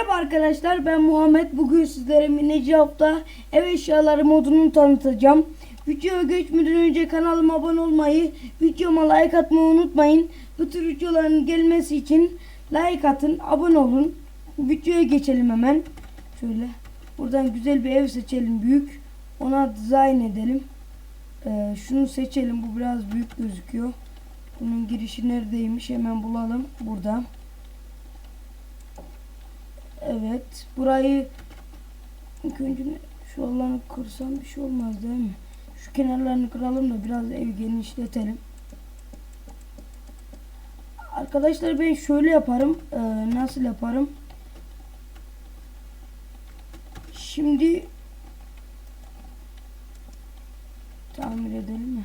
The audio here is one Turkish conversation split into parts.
Merhaba arkadaşlar ben Muhammed. Bugün sizlere mineci hafta ev eşyaları modunu tanıtacağım. Videoya geçmeden önce kanalıma abone olmayı, videoma like atmayı unutmayın. Bu tür videoların gelmesi için like atın, abone olun. Videoya geçelim hemen. Şöyle buradan güzel bir ev seçelim büyük. Ona dizayn edelim. Ee, şunu seçelim bu biraz büyük gözüküyor. Bunun girişi neredeymiş hemen bulalım. Burada. Evet. Burayı ilk önce şu alanı kırsam bir şey olmaz değil mi? Şu kenarlarını kıralım da biraz ev genişletelim. Arkadaşlar ben şöyle yaparım. Ee, nasıl yaparım? Şimdi tamir edelim mi?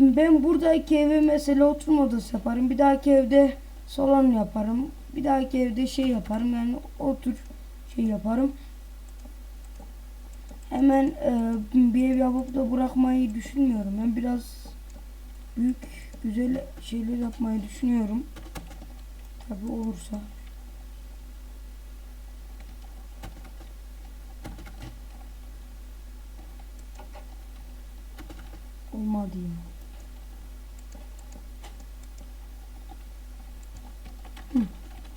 Ben buradaki eve mesela oturma odası yaparım. Bir dahaki evde salon yaparım. Bir dahaki evde şey yaparım. Yani otur şey yaparım. Hemen e, bir ev yapıp da bırakmayı düşünmüyorum. Ben biraz büyük güzel şeyler yapmayı düşünüyorum. Tabi olursa. Olmadı ya.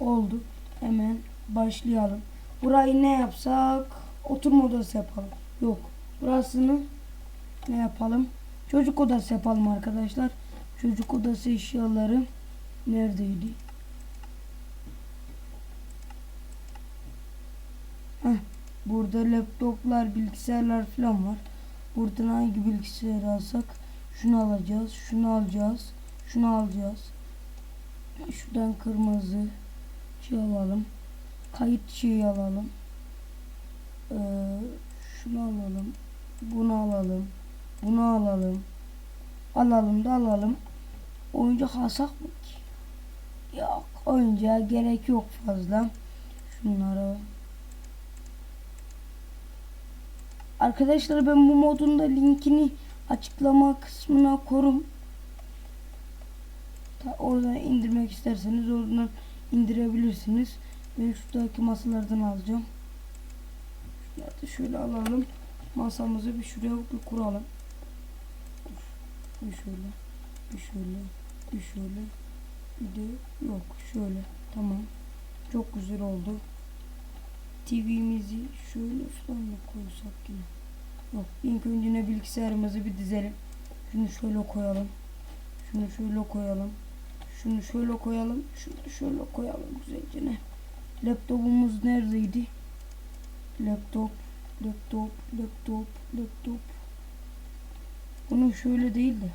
Oldu. Hemen başlayalım. Burayı ne yapsak? Oturma odası yapalım. Yok. Burasını ne yapalım? Çocuk odası yapalım arkadaşlar. Çocuk odası eşyaları neredeydi? Heh, burada laptoplar, bilgisayarlar falan var. Buradan hangi bilgisayarı alsak? Şunu alacağız, şunu alacağız, şunu alacağız. Şuradan kırmızı şey alalım. Kayıt şeyi alalım. Ee, şunu alalım. Bunu alalım. Bunu alalım. Alalım da alalım. Oyuncak alsak mı ki? Yok. Oyuncağa gerek yok fazla. Şunlara. Arkadaşlar ben bu modun da linkini açıklama kısmına korum. Ta- Oradan indirmek isterseniz oradan indirebilirsiniz. Ben şuradaki masalardan alacağım. Şunları şöyle alalım. Masamızı bir şuraya bir kuralım. Bir şöyle, bir şöyle, bir şöyle, bir de yok şöyle. Tamam. Çok güzel oldu. TV'mizi şöyle falan mı koysak yine? Yok. İlk önce bilgisayarımızı bir dizelim. Şunu şöyle koyalım. Şunu şöyle koyalım. Şunu şöyle koyalım. Şunu şöyle koyalım güzelce? Laptopumuz neredeydi? Laptop, laptop, laptop, laptop. Bunu şöyle değil de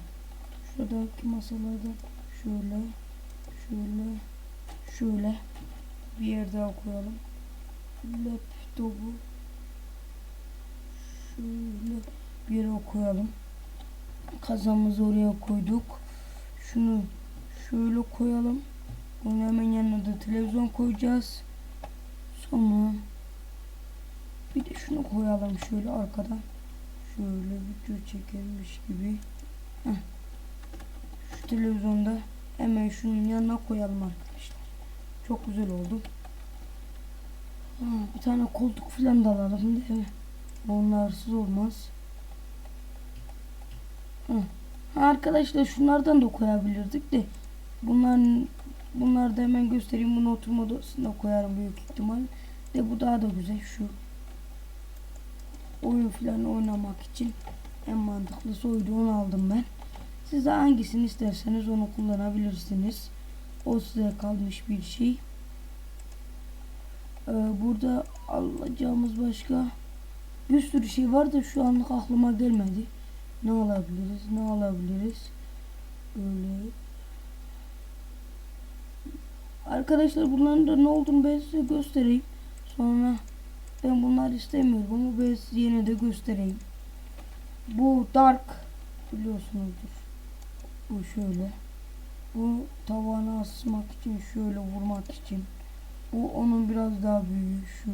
şuradaki masalardan şöyle, şöyle, şöyle bir yer daha koyalım. Laptopu şöyle bir yere koyalım. Kazamızı oraya koyduk. Şunu şöyle koyalım. Onun hemen yanına da televizyon koyacağız. Sonra bir de şunu koyalım şöyle arkadan. Şöyle video çekermiş gibi. Heh. Şu televizyonda hemen şunun yanına koyalım arkadaşlar. Çok güzel oldu. Ha, bir tane koltuk falan da alalım değil mi? Onlarsız olmaz. Ha, arkadaşlar şunlardan da koyabilirdik de bunların bunları da hemen göstereyim. Bunu oturma odasında koyarım büyük ihtimal. De bu daha da güzel şu. Oyun falan oynamak için en mantıklısı oydu. Onu aldım ben. Siz de hangisini isterseniz onu kullanabilirsiniz. O size kalmış bir şey. Ee, burada alacağımız başka bir sürü şey var da şu anlık aklıma gelmedi. Ne alabiliriz? Ne alabiliriz? Böyle Arkadaşlar bunların da ne olduğunu ben size göstereyim. Sonra ben bunları istemiyorum ama ben size yine de göstereyim. Bu dark biliyorsunuzdur. Bu şöyle. Bu tavana asmak için şöyle vurmak için. Bu onun biraz daha büyüğü şu.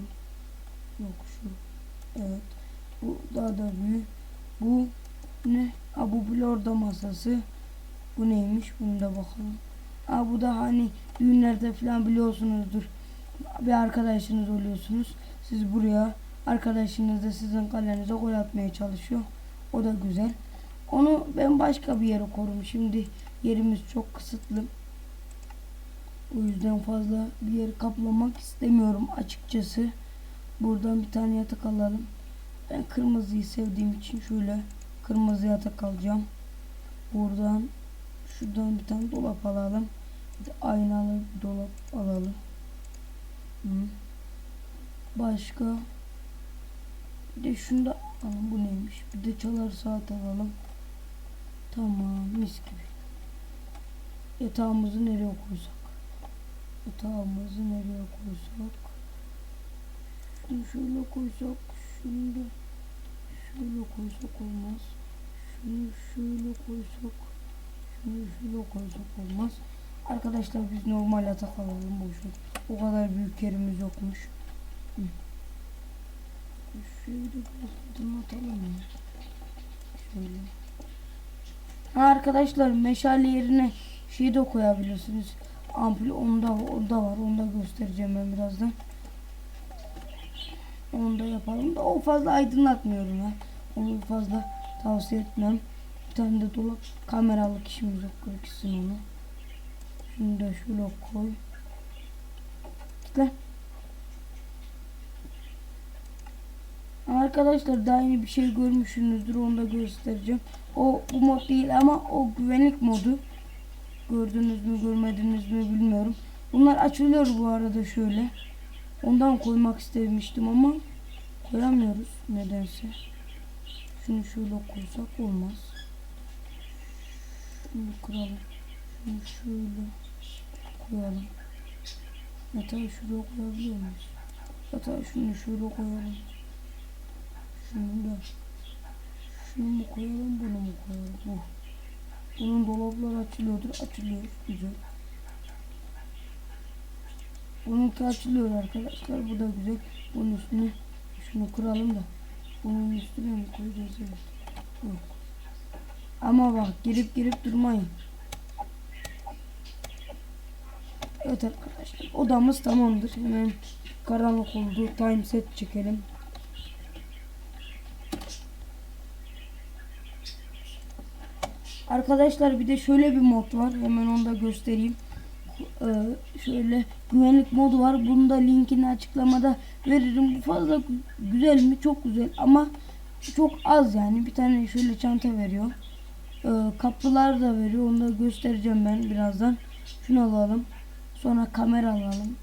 Yok şu. Evet. Bu daha da büyük. Bu ne? Ha bu blorda masası. Bu neymiş? Bunu da bakalım. Aa, bu da hani düğünlerde falan biliyorsunuzdur. Bir arkadaşınız oluyorsunuz. Siz buraya arkadaşınız da sizin kalenize gol atmaya çalışıyor. O da güzel. Onu ben başka bir yere korum. Şimdi yerimiz çok kısıtlı. O yüzden fazla bir yeri kaplamak istemiyorum açıkçası. Buradan bir tane yatak alalım. Ben kırmızıyı sevdiğim için şöyle kırmızı yatak alacağım. Buradan şuradan bir tane dolap alalım. Bir de aynalı bir dolap alalım. Hı. Başka bir de şunda alalım bu neymiş? Bir de çalar saat alalım. Tamam mis gibi. Yatağımızı nereye koysak? Yatağımızı nereye koysak? Şunu şöyle koysak, şunu da şöyle koysak olmaz. Şunu şöyle koysak, şöyle koysak olmaz. Arkadaşlar biz normal yatak alalım boşver. O kadar büyük yerimiz yokmuş. Hı. Şöyle biraz aydınlatalım ya. Şöyle. Ha arkadaşlar meşale yerine şey de koyabilirsiniz. Ampul onda onda var. Onu da göstereceğim ben birazdan. Onu da yapalım da o fazla aydınlatmıyorum ya. Onu fazla tavsiye etmem. Tane de dolap kameralık işimiz yok. Kırıksın onu. Şunu da şöyle koy. Git lan. Arkadaşlar daha yeni bir şey görmüşsünüzdür. Onu da göstereceğim. O bu mod değil ama o güvenlik modu. Gördünüz mü görmediniz mi bilmiyorum. Bunlar açılıyor bu arada şöyle. Ondan koymak istemiştim ama koyamıyoruz nedense. Şunu şöyle koysak olmaz. Şunu kıralım. Şunu şöyle koyalım. Yatağı şuraya koyabiliyor muyuz? Yatağı şunu şöyle koyalım. Şunu da şunu mu koyalım bunu mu koyalım? Bu. Bunun dolapları açılıyordur. Açılıyor. Güzel. Bununki açılıyor arkadaşlar. Bu da güzel. Bunun üstüne şunu kıralım da. Bunun üstüne mi koyacağız? Evet. Yok. Ama bak girip girip durmayın. Evet arkadaşlar odamız tamamdır. Hemen karanlık oldu. Time set çekelim. Arkadaşlar bir de şöyle bir mod var. Hemen onu da göstereyim. Ee, şöyle güvenlik modu var. Bunu da linkini açıklamada veririm. Bu fazla gü- güzel mi? Çok güzel ama çok az yani. Bir tane şöyle çanta veriyor. Ee, kapılar da veriyor. Onu da göstereceğim ben birazdan. Şunu alalım. Sonra kamera alalım.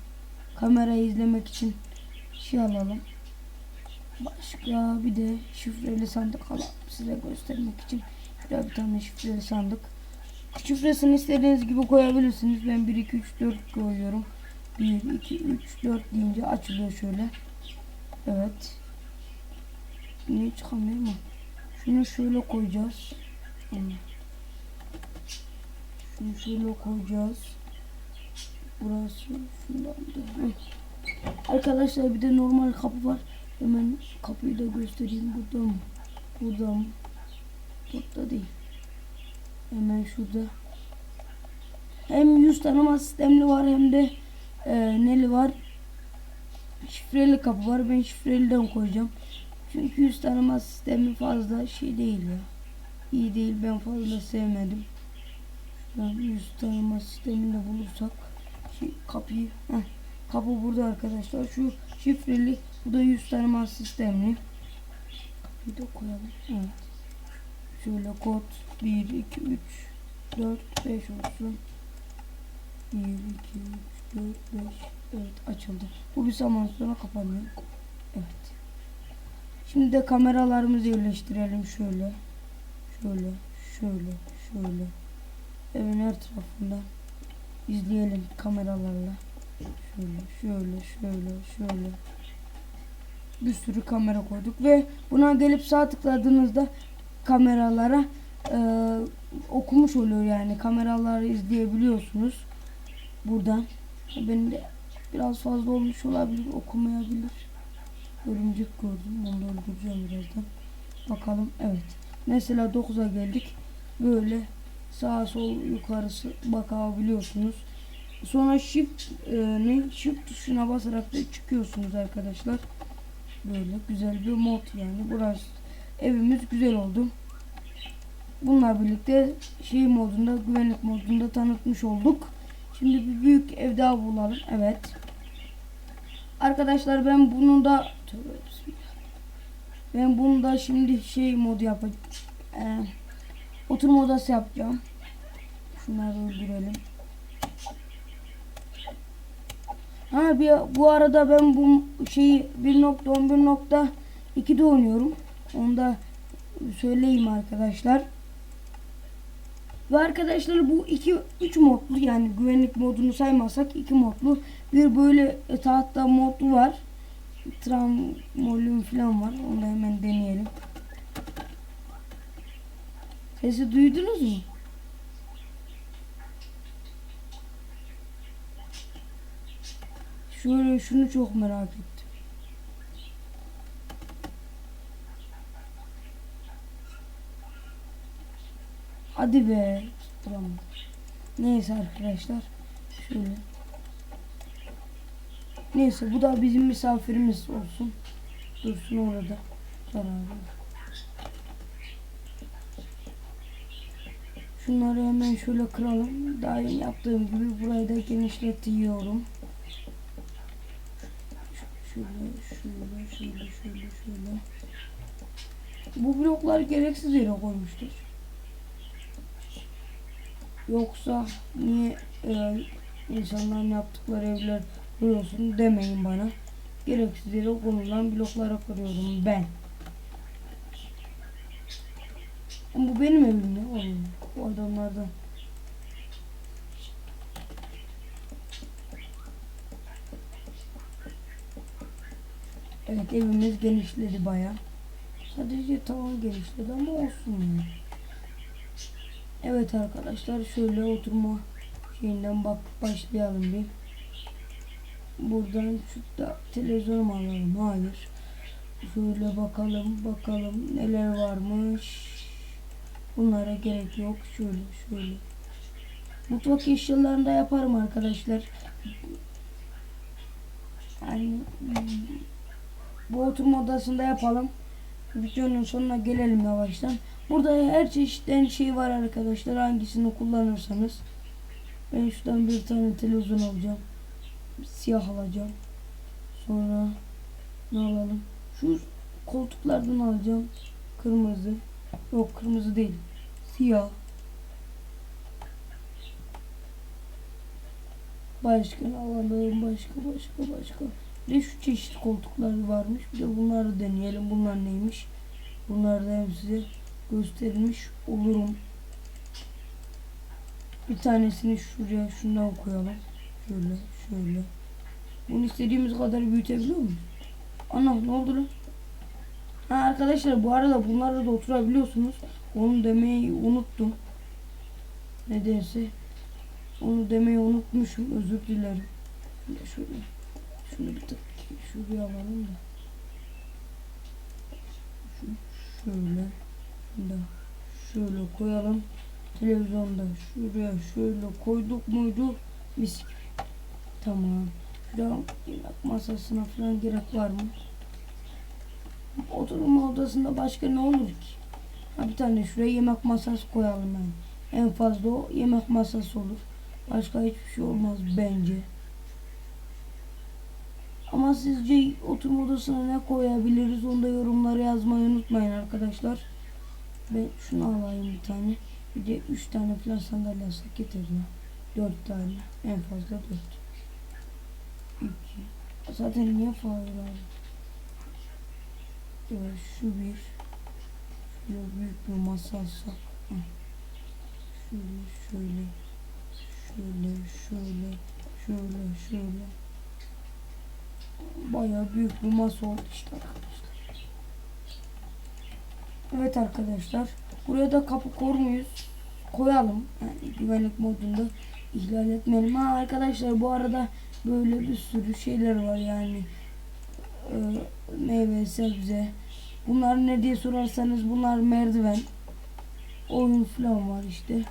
Kamerayı izlemek için şey alalım. Başka bir de şifreli sandık alalım size göstermek için. Bir bir tane şifreli sandık. Şifresini istediğiniz gibi koyabilirsiniz. Ben 1, 2, 3, 4 koyuyorum. 1, 2, 3, 4 deyince açılıyor şöyle. Evet. Niye çıkamıyor mu? Şunu şöyle koyacağız. Hmm. Şunu şöyle koyacağız. Burası şundan da. Arkadaşlar bir de normal kapı var. Hemen kapıyı da göstereyim. Burada mı? Burada mı? Burada değil. Hemen şurada. Hem yüz tanıma sistemli var hem de e, neli var. Şifreli kapı var. Ben şifreliden koyacağım. Çünkü yüz tanıma sistemi fazla şey değil ya. İyi değil. Ben fazla sevmedim. Şuradan yüz tanıma sistemini de bulursak kapıyı heh, kapı burada arkadaşlar. Şu şifreli bu da yüz tanıma sistemli. Kapıyı da koyalım. Evet. Şöyle kod 1, 2, 3, 4, 5 olsun. 1, 2, 3, 4, 5. Evet açıldı. Bu bir zaman sonra kapanıyor. Evet. Şimdi de kameralarımızı yerleştirelim şöyle. Şöyle, şöyle, şöyle. Evin her tarafında izleyelim kameralarla. Şöyle, şöyle, şöyle, şöyle. Bir sürü kamera koyduk ve buna gelip sağ tıkladığınızda kameralara e, okumuş oluyor yani kameraları izleyebiliyorsunuz buradan benim de biraz fazla olmuş olabilir okumayabilir örümcek gördüm onu öldüreceğim birazdan bakalım evet mesela 9'a geldik böyle Sağ sol yukarısı bakabiliyorsunuz. Sonra shift e, ne shift tuşuna basarak da çıkıyorsunuz arkadaşlar. Böyle güzel bir mod yani. Burası evimiz güzel oldu. Bununla birlikte şey modunda güvenlik modunda tanıtmış olduk. Şimdi bir büyük ev daha bulalım. Evet. Arkadaşlar ben bunu da Tövbe. Ben bunu da şimdi şey modu yapacağım. Ee, oturma odası yapacağım. Şunları öldürelim. Ha bir bu arada ben bu şeyi 1.11.2'de oynuyorum. Onu da söyleyeyim arkadaşlar. Ve arkadaşlar bu iki üç modlu yani güvenlik modunu saymazsak iki modlu bir böyle tahta modu var. Trambolin falan var. Onu da hemen deneyelim. Sesi duydunuz mu? Şöyle şunu çok merak ettim. Hadi be. Tamam. Neyse arkadaşlar. Şöyle. Neyse bu da bizim misafirimiz olsun. Dursun orada. Şunları hemen şöyle kıralım. Daha yeni yaptığım gibi burayı da genişletiyorum. Şöyle, şöyle, şöyle, şöyle, şöyle. Bu bloklar gereksiz yere koymuştur. Yoksa niye e, insanların yaptıkları evler vuruyorsun demeyin bana. Gereksiz yere konulan bloklara kırıyorum ben. Bu benim evim ne oğlum? Bu adamlardan. Evet evimiz genişledi baya. Sadece tavan genişledi ama olsun yani. Evet arkadaşlar şöyle oturma şeyinden bak başlayalım bir. Buradan şu da televizyon mu alalım? Hayır. Şöyle bakalım bakalım neler varmış. Bunlara gerek yok. Şöyle şöyle. Mutfak eşyalarını da yaparım arkadaşlar. Yani hmm, bu oturma odasında yapalım. Videonun sonuna gelelim yavaştan. Burada her çeşitten şey var arkadaşlar. Hangisini kullanırsanız. Ben şuradan bir tane televizyon alacağım. Siyah alacağım. Sonra ne alalım? Şu koltuklardan alacağım. Kırmızı. Yok kırmızı değil. Siyah. Başka ne alalım? Başka başka başka. Bir de şu çeşit koltuklar varmış. Bir de bunları deneyelim. Bunlar neymiş? Bunlar da hem size göstermiş olurum. Bir tanesini şuraya şundan koyalım. Şöyle şöyle. Bunu istediğimiz kadar büyütebiliyor muyuz? Ana ne oldu lan? Ha arkadaşlar bu arada bunlarda da oturabiliyorsunuz. Onu demeyi unuttum. Nedense. Onu demeyi unutmuşum. Özür dilerim. Şöyle. Şunu bir tık şuraya alalım da. Şu şöyle. Da şöyle koyalım. Televizyonda şuraya şöyle koyduk muydu? Mis gibi. Tamam. Yemek masasına falan gerek var mı? Oturma odasında başka ne olur ki? Ha bir tane şuraya yemek masası koyalım yani. En fazla o yemek masası olur. Başka hiçbir şey olmaz bence. Ama sizce oturma odasına ne koyabiliriz onu da yorumlara yazmayı unutmayın arkadaşlar. Ben şunu alayım bir tane. Bir de üç tane falan sandalye alsak yeter ya. Dört tane. En fazla dört. Zaten niye fazla? Evet, şu bir. Şöyle büyük bir masa alsak. Şöyle şöyle. Şöyle şöyle. Şöyle şöyle. Bayağı büyük bir masa oldu işte arkadaşlar. Evet arkadaşlar. Buraya da kapı koy muyuz? Koyalım. Yani güvenlik modunda ihlal etmeyelim. Ha arkadaşlar bu arada böyle bir sürü şeyler var yani. Ee, meyve, sebze. Bunlar ne diye sorarsanız bunlar merdiven. Oyun falan var işte.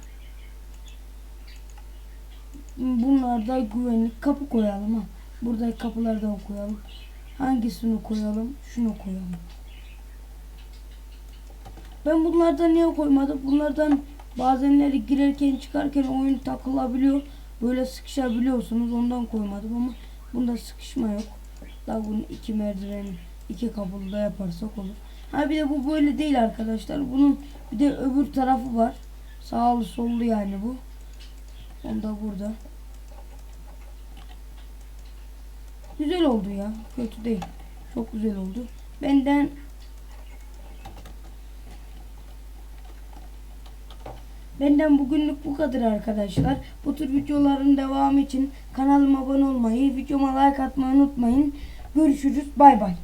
Bunlar da güvenlik kapı koyalım ha. Buradaki kapılardan koyalım. Hangisini koyalım? Şunu koyalım. Ben bunlardan niye koymadım? Bunlardan bazenleri girerken çıkarken oyun takılabiliyor. Böyle sıkışabiliyorsunuz. Ondan koymadım ama bunda sıkışma yok. Daha bunun iki merdiven, iki kapılı da yaparsak olur. Ha bir de bu böyle değil arkadaşlar. Bunun bir de öbür tarafı var. Sağlı sollu yani bu. Onda burada. Güzel oldu ya. Kötü değil. Çok güzel oldu. Benden Benden bugünlük bu kadar arkadaşlar. Bu tür videoların devamı için kanalıma abone olmayı, videoma like atmayı unutmayın. Görüşürüz. Bay bay.